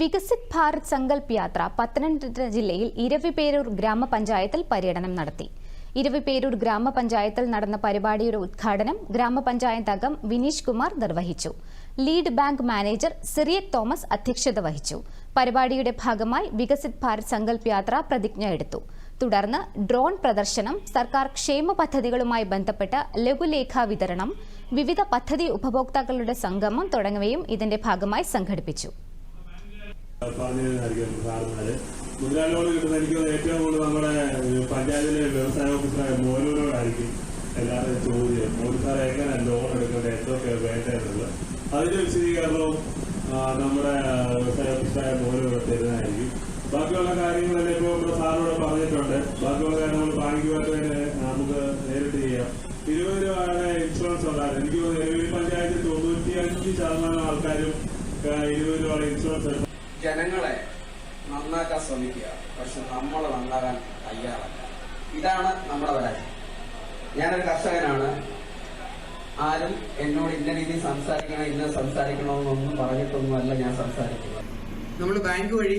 വികസിത് ഭാരത് സങ്കല്പ് യാത്ര പത്തനംതിട്ട ജില്ലയിൽ ഇരവിപേരൂർ ഗ്രാമപഞ്ചായത്തിൽ പര്യടനം നടത്തി. ഇരവിപേരൂർ ഗ്രാമപഞ്ചായത്തിൽ നടന്ന പരിപാടിയുടെ ഉദ്ഘാടനം ഗ്രാമപഞ്ചായത്ത് അംഗം വിനീഷ് കുമാർ നിർവഹിച്ചു. Lead bank manager Cyriac Thomas അധ്യക്ഷത വഹിച്ചു. പരിപാടിയുടെ ഭാഗമായി വികസിത് ഭാരത് സങ്കല്പ് യാത്ര പ്രതിജ്ഞ എടുത്തു. തുടർന്ന് ഡ്രോൺ പ്രദർശനം സർക്കാർ ക്ഷേമ പദ്ധതികളുമായി ബന്ധപ്പെട്ട ലഘുലേഖാ വിതരണം വിവിധ പദ്ധതി ഉപഭോക്താക്കളുടെ സംഗമം തുടങ്ങിയവയും ഇതിന്റെ ഭാഗമായി സംഘടിപ്പിച്ചു. സാറുമാര്. മുതലാളിയോട് കിട്ടുന്ന എനിക്ക് ഏറ്റവും കൂടുതൽ നമ്മുടെ പഞ്ചായത്തിലെ വ്യവസായ ഓഫീസറായ മോനൂരോടായിരിക്കും എല്ലാവരും ചോദ്യം. മോദി സാർ എങ്ങനെ ലോൺ എടുക്കേണ്ടത്? എന്തൊക്കെ വേണ്ടതെന്നുള്ളത്? അതിന്റെ വിശദീകരണവും നമ്മുടെ വ്യവസായ ഓഫീസറായ മോനൂരോട് തരുന്നതായിരിക്കും. ബാക്കിയുള്ള കാര്യങ്ങളെല്ലാം ഇപ്പോൾ നമ്മുടെ സാറിനോട് പറഞ്ഞിട്ടുണ്ട്. ബാക്കിയുള്ള കാര്യം നമ്മൾ ബാങ്കുമായിട്ട് തന്നെ നമുക്ക് നേരിട്ട് ചെയ്യാം. ഇരുപത് രൂപയുടെ ഇൻഷുറൻസ് ഉണ്ടായിരുന്നു. എനിക്ക് തോന്നുന്നു പഞ്ചായത്തിൽ തൊണ്ണൂറ്റി അഞ്ച് ശതമാനം ആൾക്കാരും ഇരുപത് രൂപയുടെ ഇൻഷുറൻസ് ജനങ്ങളെ നന്നാക്കാൻ ശ്രമിക്കുക. പക്ഷെ നമ്മൾ നന്നാകാൻ തയ്യാറല്ല. ഇതാണ് നമ്മുടെ പരാജയം. ഞാനൊരു കർഷകനാണ്. ആരും എന്നോട് ഇന്ന രീതിയിൽ സംസാരിക്കണം ഇന്ന സംസാരിക്കണമെന്നൊന്നും പറഞ്ഞിട്ടൊന്നുമല്ല ഞാൻ സംസാരിക്കുന്നത്. നമ്മൾ ബാങ്ക് വഴി